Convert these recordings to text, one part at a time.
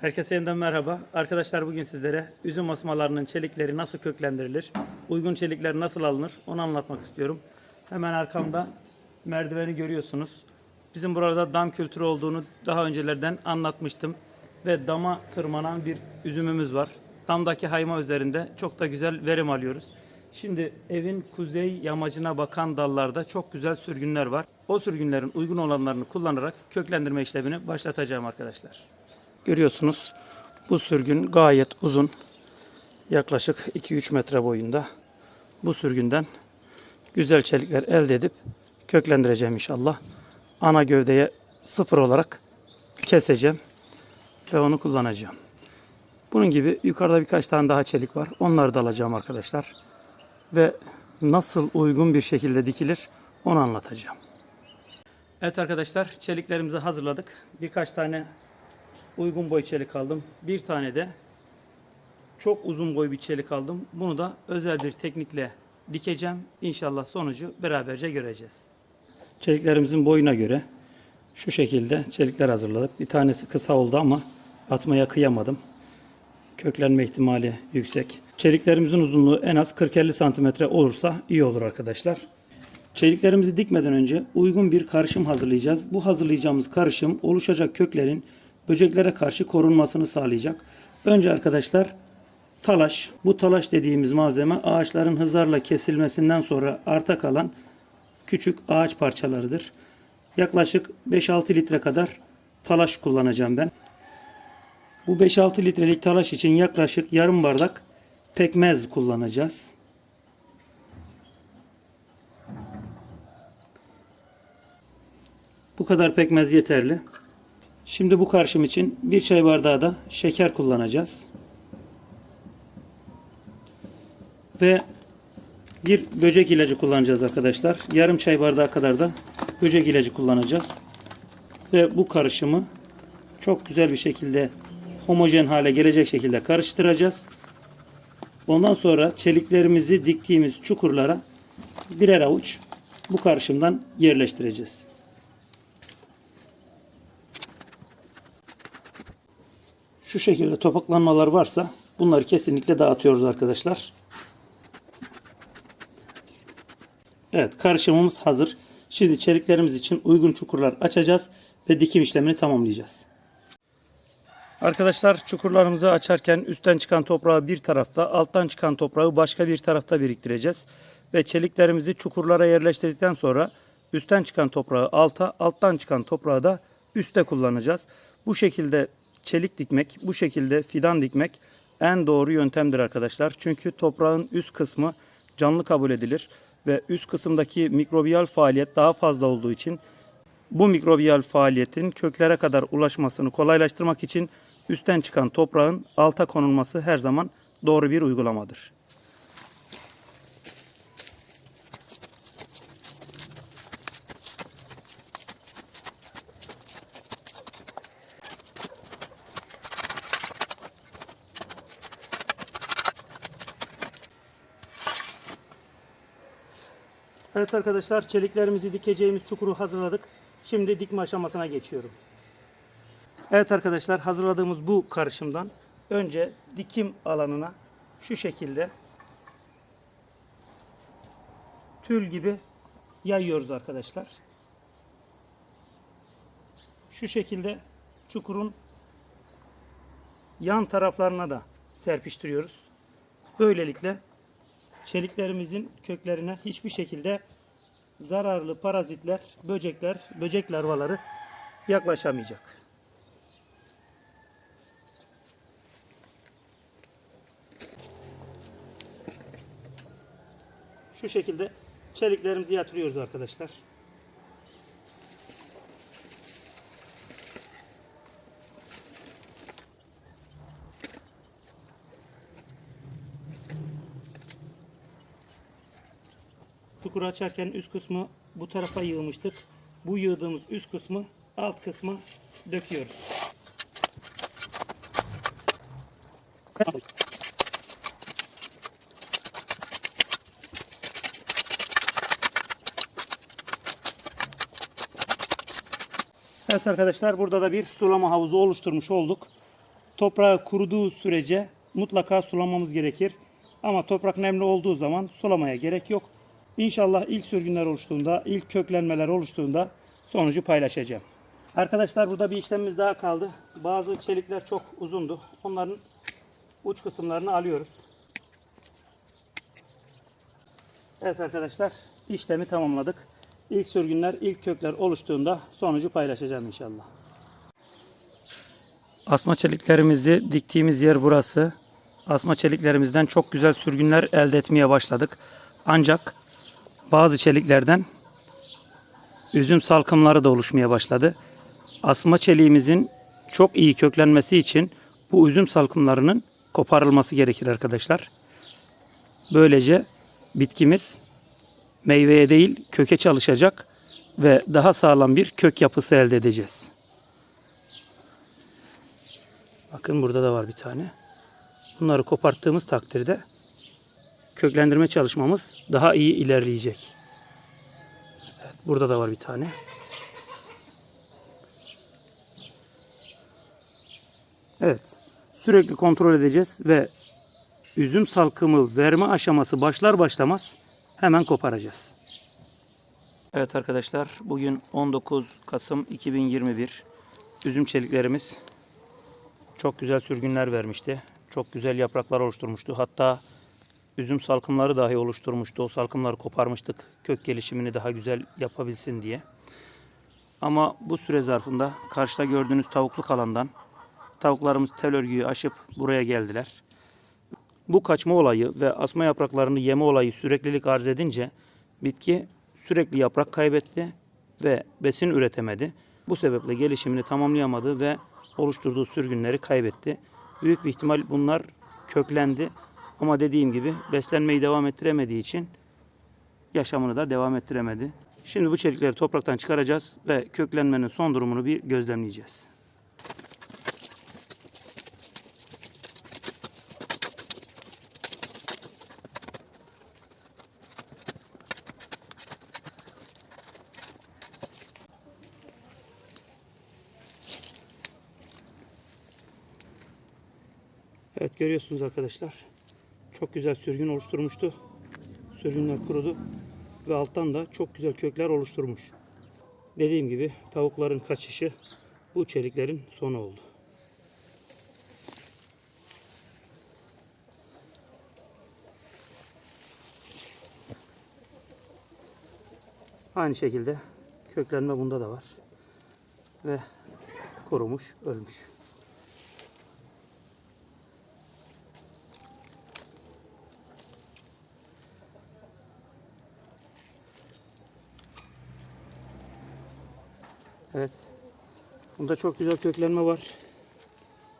Herkese yeniden merhaba. Arkadaşlar bugün sizlere üzüm asmalarının çelikleri nasıl köklendirilir, uygun çelikler nasıl alınır onu anlatmak istiyorum. Hemen arkamda merdiveni görüyorsunuz. Bizim burada dam kültürü olduğunu daha öncelerden anlatmıştım. Ve dama tırmanan bir üzümümüz var. Damdaki hayma üzerinde çok da güzel verim alıyoruz. Şimdi evin kuzey yamacına bakan dallarda çok güzel sürgünler var. O sürgünlerin uygun olanlarını kullanarak köklendirme işlemini başlatacağım arkadaşlar. Görüyorsunuz bu sürgün gayet uzun. Yaklaşık 2-3 metre boyunda. Bu sürgünden güzel çelikler elde edip köklendireceğim inşallah. Ana gövdeye sıfır olarak keseceğim ve onu kullanacağım. Bunun gibi yukarıda birkaç tane daha çelik var. Onları da alacağım arkadaşlar. Ve nasıl uygun bir şekilde dikilir onu anlatacağım. Evet arkadaşlar çeliklerimizi hazırladık. Birkaç tane uygun boy çelik aldım. Bir tane de çok uzun boy bir çelik aldım. Bunu da özel bir teknikle dikeceğim. İnşallah sonucu beraberce göreceğiz. Çeliklerimizin boyuna göre şu şekilde çelikler hazırladık. Bir tanesi kısa oldu ama atmaya kıyamadım. Köklenme ihtimali yüksek. Çeliklerimizin uzunluğu en az 40-50 santimetre olursa iyi olur arkadaşlar. Çeliklerimizi dikmeden önce uygun bir karışım hazırlayacağız. Bu hazırlayacağımız karışım oluşacak köklerin böceklere karşı korunmasını sağlayacak. Önce arkadaşlar talaş. Bu talaş dediğimiz malzeme ağaçların hızarla kesilmesinden sonra arta kalan küçük ağaç parçalarıdır. Yaklaşık 5-6 litre kadar talaş kullanacağım ben. Bu 5-6 litrelik talaş için yaklaşık yarım bardak pekmez kullanacağız. Bu kadar pekmez yeterli. Şimdi bu karışım için bir çay bardağı da şeker kullanacağız. Ve bir böcek ilacı kullanacağız arkadaşlar. Yarım çay bardağı kadar da böcek ilacı kullanacağız. Ve bu karışımı çok güzel bir şekilde homojen hale gelecek şekilde karıştıracağız. Ondan sonra çeliklerimizi diktiğimiz çukurlara birer avuç bu karışımdan yerleştireceğiz. Şu şekilde topaklanmalar varsa bunları kesinlikle dağıtıyoruz arkadaşlar. Evet karışımımız hazır. Şimdi çeliklerimiz için uygun çukurlar açacağız ve dikim işlemini tamamlayacağız. Arkadaşlar çukurlarımızı açarken üstten çıkan toprağı bir tarafta, alttan çıkan toprağı başka bir tarafta biriktireceğiz. Ve çeliklerimizi çukurlara yerleştirdikten sonra üstten çıkan toprağı alta, alttan çıkan toprağı da üste kullanacağız. Bu şekilde çelik dikmek, bu şekilde fidan dikmek en doğru yöntemdir arkadaşlar. Çünkü toprağın üst kısmı canlı kabul edilir ve üst kısımdaki mikrobiyal faaliyet daha fazla olduğu için bu mikrobiyal faaliyetin köklere kadar ulaşmasını kolaylaştırmak için üstten çıkan toprağın alta konulması her zaman doğru bir uygulamadır. Evet arkadaşlar çeliklerimizi dikeceğimiz çukuru hazırladık. Şimdi dikme aşamasına geçiyorum. Evet arkadaşlar hazırladığımız bu karışımdan önce dikim alanına şu şekilde tül gibi yayıyoruz arkadaşlar. Şu şekilde çukurun yan taraflarına da serpiştiriyoruz. Böylelikle çeliklerimizin köklerine hiçbir şekilde zararlı parazitler, böcekler, böcek larvaları yaklaşamayacak. Şu şekilde çeliklerimizi yatırıyoruz arkadaşlar. Çukuru açarken üst kısmı bu tarafa yığmıştık. Bu yığdığımız üst kısmı alt kısma döküyoruz. Evet arkadaşlar burada da bir sulama havuzu oluşturmuş olduk. toprağı kuruduğu sürece mutlaka sulamamız gerekir. Ama toprak nemli olduğu zaman sulamaya gerek yok. İnşallah ilk sürgünler oluştuğunda, ilk köklenmeler oluştuğunda sonucu paylaşacağım. Arkadaşlar burada bir işlemimiz daha kaldı. Bazı çelikler çok uzundu. Onların uç kısımlarını alıyoruz. Evet arkadaşlar işlemi tamamladık. İlk sürgünler, ilk kökler oluştuğunda sonucu paylaşacağım inşallah. Asma çeliklerimizi diktiğimiz yer burası. Asma çeliklerimizden çok güzel sürgünler elde etmeye başladık. Ancak bazı çeliklerden üzüm salkımları da oluşmaya başladı. Asma çeliğimizin çok iyi köklenmesi için bu üzüm salkımlarının koparılması gerekir arkadaşlar. Böylece bitkimiz meyveye değil köke çalışacak ve daha sağlam bir kök yapısı elde edeceğiz. Bakın burada da var bir tane. Bunları koparttığımız takdirde köklendirme çalışmamız daha iyi ilerleyecek. Evet, burada da var bir tane. Evet. Sürekli kontrol edeceğiz ve üzüm salkımı verme aşaması başlar başlamaz hemen koparacağız. Evet arkadaşlar bugün 19 Kasım 2021 üzüm çeliklerimiz çok güzel sürgünler vermişti. Çok güzel yapraklar oluşturmuştu. Hatta üzüm salkımları dahi oluşturmuştu. O salkımları koparmıştık kök gelişimini daha güzel yapabilsin diye. Ama bu süre zarfında karşıda gördüğünüz tavukluk alandan tavuklarımız tel örgüyü aşıp buraya geldiler. Bu kaçma olayı ve asma yapraklarını yeme olayı süreklilik arz edince bitki sürekli yaprak kaybetti ve besin üretemedi. Bu sebeple gelişimini tamamlayamadı ve oluşturduğu sürgünleri kaybetti. Büyük bir ihtimal bunlar köklendi ama dediğim gibi beslenmeyi devam ettiremediği için yaşamını da devam ettiremedi. Şimdi bu çelikleri topraktan çıkaracağız ve köklenmenin son durumunu bir gözlemleyeceğiz. Evet görüyorsunuz arkadaşlar. Çok güzel sürgün oluşturmuştu. Sürgünler kurudu ve alttan da çok güzel kökler oluşturmuş. Dediğim gibi tavukların kaçışı bu çeliklerin sonu oldu. Aynı şekilde köklenme bunda da var. Ve kurumuş, ölmüş. Evet. Bunda çok güzel köklenme var.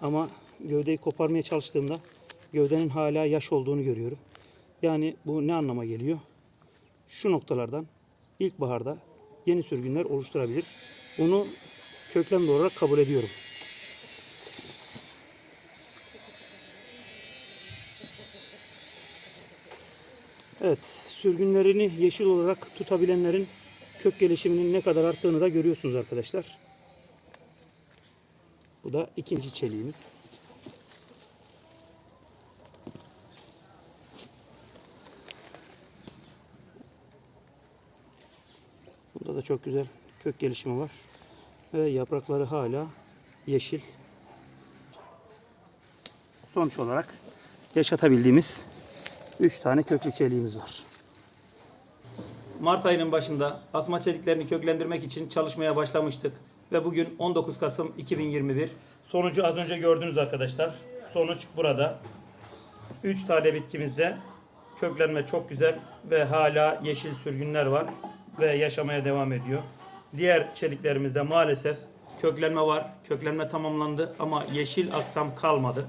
Ama gövdeyi koparmaya çalıştığımda gövdenin hala yaş olduğunu görüyorum. Yani bu ne anlama geliyor? Şu noktalardan ilkbaharda yeni sürgünler oluşturabilir. Bunu köklenme olarak kabul ediyorum. Evet, sürgünlerini yeşil olarak tutabilenlerin kök gelişiminin ne kadar arttığını da görüyorsunuz arkadaşlar. Bu da ikinci çeliğimiz. Burada da çok güzel kök gelişimi var. Ve yaprakları hala yeşil. Sonuç olarak yaşatabildiğimiz 3 tane köklü çeliğimiz var. Mart ayının başında asma çeliklerini köklendirmek için çalışmaya başlamıştık. Ve bugün 19 Kasım 2021. Sonucu az önce gördünüz arkadaşlar. Sonuç burada. 3 tane bitkimizde köklenme çok güzel ve hala yeşil sürgünler var ve yaşamaya devam ediyor. Diğer çeliklerimizde maalesef köklenme var. Köklenme tamamlandı ama yeşil aksam kalmadı.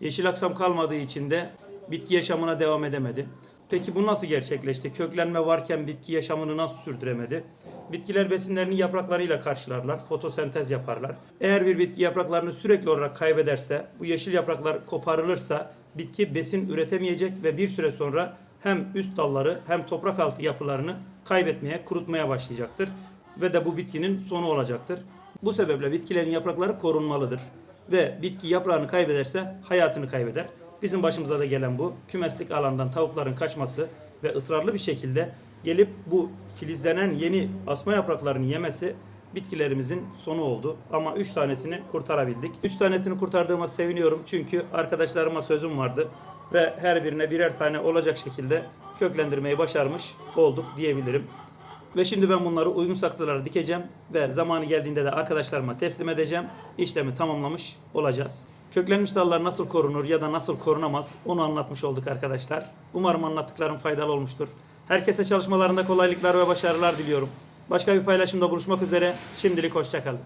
Yeşil aksam kalmadığı için de bitki yaşamına devam edemedi. Peki bu nasıl gerçekleşti? Köklenme varken bitki yaşamını nasıl sürdüremedi? Bitkiler besinlerini yapraklarıyla karşılarlar, fotosentez yaparlar. Eğer bir bitki yapraklarını sürekli olarak kaybederse, bu yeşil yapraklar koparılırsa bitki besin üretemeyecek ve bir süre sonra hem üst dalları hem toprak altı yapılarını kaybetmeye, kurutmaya başlayacaktır ve de bu bitkinin sonu olacaktır. Bu sebeple bitkilerin yaprakları korunmalıdır ve bitki yaprağını kaybederse hayatını kaybeder. Bizim başımıza da gelen bu. Kümeslik alandan tavukların kaçması ve ısrarlı bir şekilde gelip bu filizlenen yeni asma yapraklarını yemesi bitkilerimizin sonu oldu. Ama 3 tanesini kurtarabildik. 3 tanesini kurtardığıma seviniyorum çünkü arkadaşlarıma sözüm vardı ve her birine birer tane olacak şekilde köklendirmeyi başarmış olduk diyebilirim. Ve şimdi ben bunları uygun saksılara dikeceğim ve zamanı geldiğinde de arkadaşlarıma teslim edeceğim. İşlemi tamamlamış olacağız. Köklenmiş dallar nasıl korunur ya da nasıl korunamaz onu anlatmış olduk arkadaşlar. Umarım anlattıklarım faydalı olmuştur. Herkese çalışmalarında kolaylıklar ve başarılar diliyorum. Başka bir paylaşımda buluşmak üzere. Şimdilik hoşçakalın.